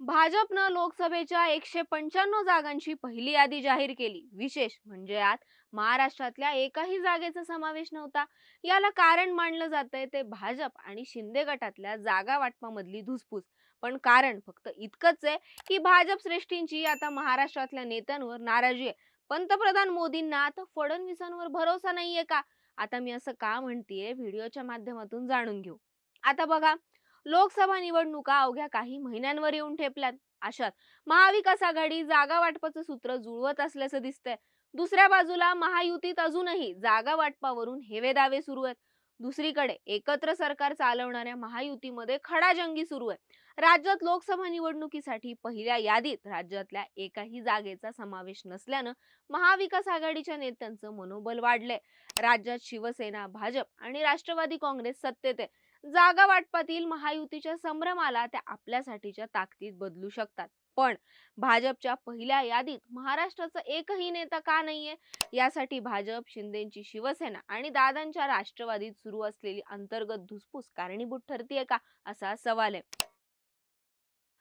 भाजपनं लोकसभेच्या एकशे पंच्याण्णव जागांची पहिली यादी जाहीर केली. विशेष म्हणजे यात महाराष्ट्रातल्या एकाही जागेचा समावेश नव्हता. याला कारण मानलं जातंय ते भाजप आणि शिंदे गटातल्या जागा वाटपामधली धुसफूस. पण कारण फक्त इतकंच आहे की भाजप श्रेष्ठींची आता महाराष्ट्रातल्या नेत्यांवर नाराजी आहे. पंतप्रधान मोदींना आता फडणवीसांवर भरोसा नाहीये का? आता मी असं का म्हणतेय? व्हिडिओच्या माध्यमातून जाणून घेऊ. आता बघा लोकसभा निवडणुका अवघ्या काही महिन्यांवर येऊन ठेपल्यात. अशात महाविकास आघाडी जागा वाटपाचं सूत्र जुळवत असल्याचं दिसतंय. दुसऱ्या बाजूला महायुतीत अजूनही जागा वाटपावरून हेवे दावे सुरू आहेत. दुसरीकडे एकत्र सरकार चालवणाऱ्या महायुतीमध्ये खडाजंगी सुरू आहे. राज्यात लोकसभा निवडणुकीसाठी पहिल्या यादीत राज्यातल्या एकाही जागेचा समावेश नसल्यानं महाविकास आघाडीच्या नेत्यांचं मनोबल वाढलंय. राज्यात शिवसेना भाजप आणि राष्ट्रवादी काँग्रेस सत्तेत आहे. जागा वाटपातील महायुतीच्या संभ्रमाला त्या आपल्यासाठीच्या ताकदीत बदलू शकतात. पण भाजपच्या पहिल्या यादीत महाराष्ट्राचा एकही नेता का नाहीये? यासाठी भाजप शिंदेची शिवसेना आणि दादांच्या राष्ट्रवादीत सुरू असलेली अंतर्गत धुसफूस कारणीभूत ठरतीये का? असा सवाल आहे.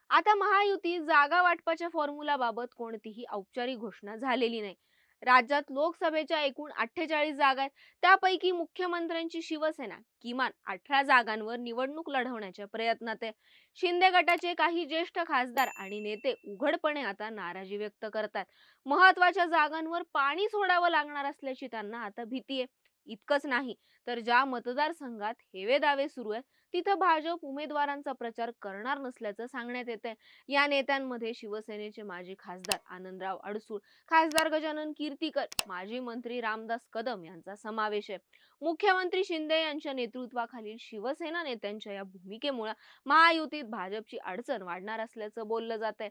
आता महायुती जागा वाटपाच्या फॉर्म्युलाबाबत कोणतीही औपचारिक घोषणा झालेली नाही. राज्यात लोकसभेच्या एकूण अठ्ठेचाळीस जागा आहेत. त्यापैकी मुख्यमंत्र्यांची शिवसेना किमान अठरा जागांवर निवडणूक लढवण्याच्या प्रयत्नात आहे शिंदे गटाचे काही ज्येष्ठ खासदार आणि नेते उघडपणे आता नाराजी व्यक्त करतात महत्त्वाच्या जागांवर पाणी सोडावं लागणार असल्याची त्यांना आता भीती आहे. इतकंच नाही. तर ज्या मतदारसंघात हेवे दावे सुरू आहेत तिथं भाजप उमेदवारांचा प्रचार करणार नसल्याचं सांगण्यात येते या नेत्यांमध्ये शिवसेनेचे माजी खासदार आनंदराव अडसूळ खासदार गजानन कीर्तीकर माजी मंत्री रामदास कदम यांचा समावेश आहे. मुख्यमंत्री शिंदे यांच्या नेतृत्वाखालील शिवसेना नेत्यांच्या या भूमिकेमुळे महायुतीत भाजपची अडचण वाढणार असल्याचं बोललं जात आहे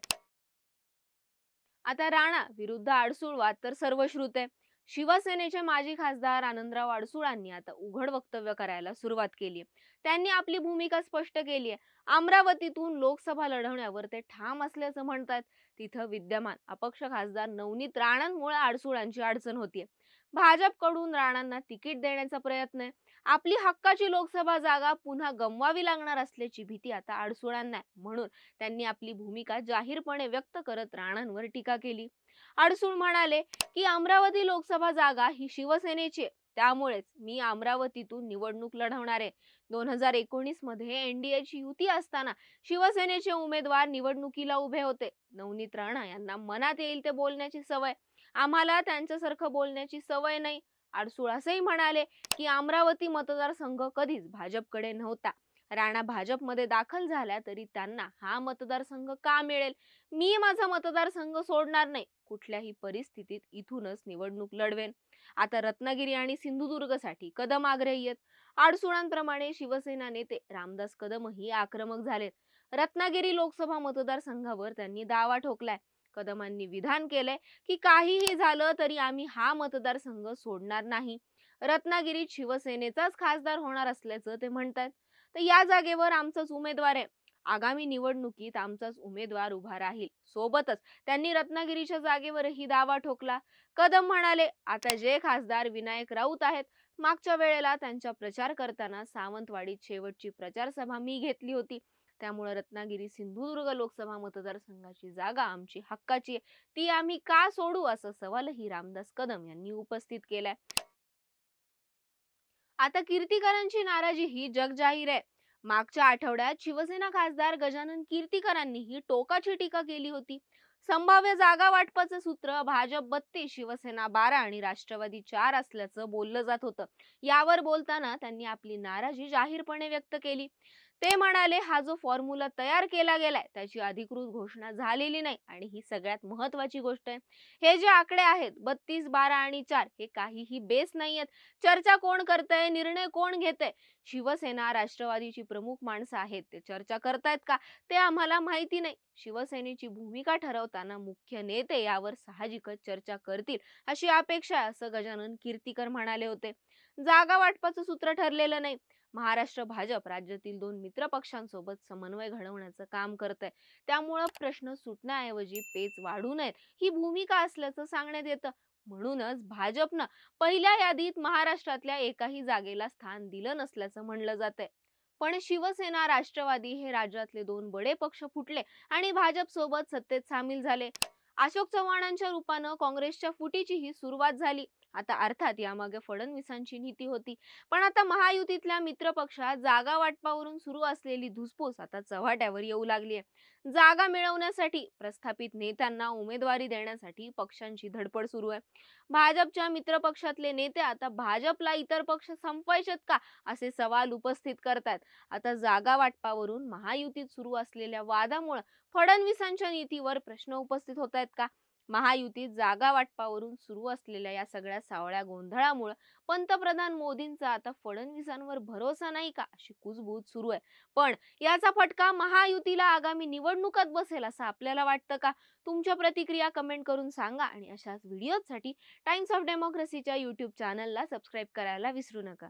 आता राणा विरुद्ध अडसूळ वाद तर सर्वश्रुत आहे. शिवसेनेचे माजी खासदार आनंदराव अडसुळांनी आता उघड वक्तव्य करायला सुरुवात केली त्यांनी आपली भूमिका स्पष्ट केली आहे. अमरावतीतून लोकसभा लढवण्यावर ते ठाम असल्याचं म्हणतात. तिथं विद्यमान अपक्ष खासदार नवनीत राणांमुळे अडसुळांची अडचण होतीये भाजपकडून राणांना तिकीट देण्याचा प्रयत्न आहे. आपली हक्काची लोकसभा जागा पुन्हा गमवावी लागणार असल्याची भीती आता अडसुळांना आहे. म्हणून त्यांनी आपली भूमिका जाहीरपणे व्यक्त करत राणांवर टीका केली. अडसूळ म्हणाले की अमरावती लोकसभा जागा ही शिवसेनेची आहे. त्यामुळेच मी अमरावतीतून निवडणूक लढवणार आहे. दोन हजार एकोणीसमध्ये एनडीएची युती असताना शिवसेनेचे उमेदवार निवडणुकीला उभे होते. नवनीत राणा यांना मनात येईल ते बोलण्याची सवय. आम्हाला त्यांच्यासारखं बोलण्याची सवय नाही. अडसूळ असंही म्हणाले की अमरावती मतदारसंघ कधीच भाजपकडे नव्हता. राणा भाजपमध्ये दाखल झाल्या तरी त्यांना हा मतदारसंघ का मिळेल? मी माझा मतदारसंघ सोडणार नाही. कुठल्याही परिस्थितीत इथूनच निवडणूक लढवेन. आता रत्नागिरी आणि सिंधुदुर्गसाठी कदम आग्रही आहेत. आडसुळांप्रमाणे शिवसेना नेते रामदास कदमही आक्रमक झालेत. रत्नागिरी लोकसभा मतदारसंघावर त्यांनी दावा ठोकलाय. कदमांनी विधान केलंय की काहीही झालं तरी आम्ही हा मतदारसंघ सोडणार नाही. रत्नागिरीत शिवसेनेचाच खासदार होणार असल्याचं ते म्हणतात तर या जागेवर आमचाच उमेदवार आहे. आगामी निवडणुकीत आमचाच उमेदवार उभा राहील. सोबतच त्यांनी रत्नागिरीच्या जागेवरही दावा ठोकला. कदम म्हणाले आता जे खासदार विनायक राऊत आहेत मागच्या वेळेला त्यांचा प्रचार करताना सावंतवाडीत शेवटची प्रचार सभा मी घेतली होती. त्यामुळे रत्नागिरी सिंधुदुर्ग लोकसभा मतदारसंघाची जागा आमची हक्काची आहे. ती आम्ही का सोडू? असा सवालही रामदास कदम यांनी उपस्थित केलाय. आता कीर्तीकरांची नाराजी ही जगजाहीर आहे. मागच्या आठवड्यात शिवसेना खासदार गजानन कीर्तीकरांनीही टोकाची टीका केली होती. संभाव्य जागा वाटपाचं सूत्र भाजप बत्तीस शिवसेना बारा आणि राष्ट्रवादी चार असल्याचं बोललं जात होतं. यावर बोलताना त्यांनी आपली नाराजी जाहीरपणे व्यक्त केली. ते म्हणाले हा जो फॉर्म्युला तयार केला गेलाय त्याची अधिकृत घोषणा झालेली नाही आणि ही सगळ्यात महत्वाची गोष्ट आहे. हे जे आकडे आहेत बत्तीस बारा आणि चार हे काहीही बेस नाही आहेत चर्चा कोण करतंय निर्णय कोण घेतय? शिवसेना राष्ट्रवादीची प्रमुख माणसं आहेत ते चर्चा करतायत का? ते आम्हाला माहिती नाही. शिवसेनेची भूमिका ठरवताना मुख्य नेते यावर साहजिकच चर्चा करतील अशी अपेक्षा आहे असं गजानन कीर्तीकर म्हणाले होते. जागा वाटपाचं सूत्र ठरलेलं नाही. महाराष्ट्र भाजप राज्यातील दोन मित्र पक्षांसोबत समन्वय घडवण्याचं काम करत आहे त्यामुळं प्रश्न सुटण्याऐवजी पेच वाढू नयेत. ही भूमिका असल्याचं सांगण्यात येतं. म्हणूनच भाजपनं पहिल्या यादीत महाराष्ट्रातल्या एकाही जागेला स्थान दिलं नसल्याचं म्हणलं जातंय. पण शिवसेना राष्ट्रवादी हे राज्यातले दोन बडे पक्ष फुटले आणि भाजप सोबत सत्तेत सामील झाले. अशोक चव्हाणांच्या रूपानं काँग्रेसच्या फुटीची ही सुरुवात झाली. आता अर्थात यामागे फडणवीसांची नीती होती. पण आता महायुतीतल्या मित्र पक्षात जागा वाटपावरून सुरू असलेली धुसपूस आता चव्हाट्यावर येऊ लागली आहे जागा मिळवण्यासाठी प्रस्थापित नेत्यांना उमेदवारी देण्यासाठी पक्षांची धडपड सुरू आहे. भाजपच्या मित्र पक्षातले नेते आता भाजपला इतर पक्ष संपवायचेत का? असे सवाल उपस्थित करतात आता जागा वाटपावरून महायुतीत सुरू असलेल्या वादामुळे फडणवीसांच्या नीतीवर प्रश्न उपस्थित होत आहेत का? महायुतीत जागा वाटपावरून सुरू असलेल्या या सगळ्या सावळ्या गोंधळामुळे पंतप्रधान मोदींचा आता फडणवीसांवर भरोसा नाही का? अशी कुजबूज सुरू आहे. पण याचा फटका महायुतीला आगामी निवडणुकात बसेल असं आपल्याला वाटतं का? तुमच्या प्रतिक्रिया कमेंट करून सांगा आणि अशाच व्हिडिओसाठी टाइम्स ऑफ डेमोक्रेसीच्या यूट्यूब चॅनलला सबस्क्राईब करायला विसरू नका.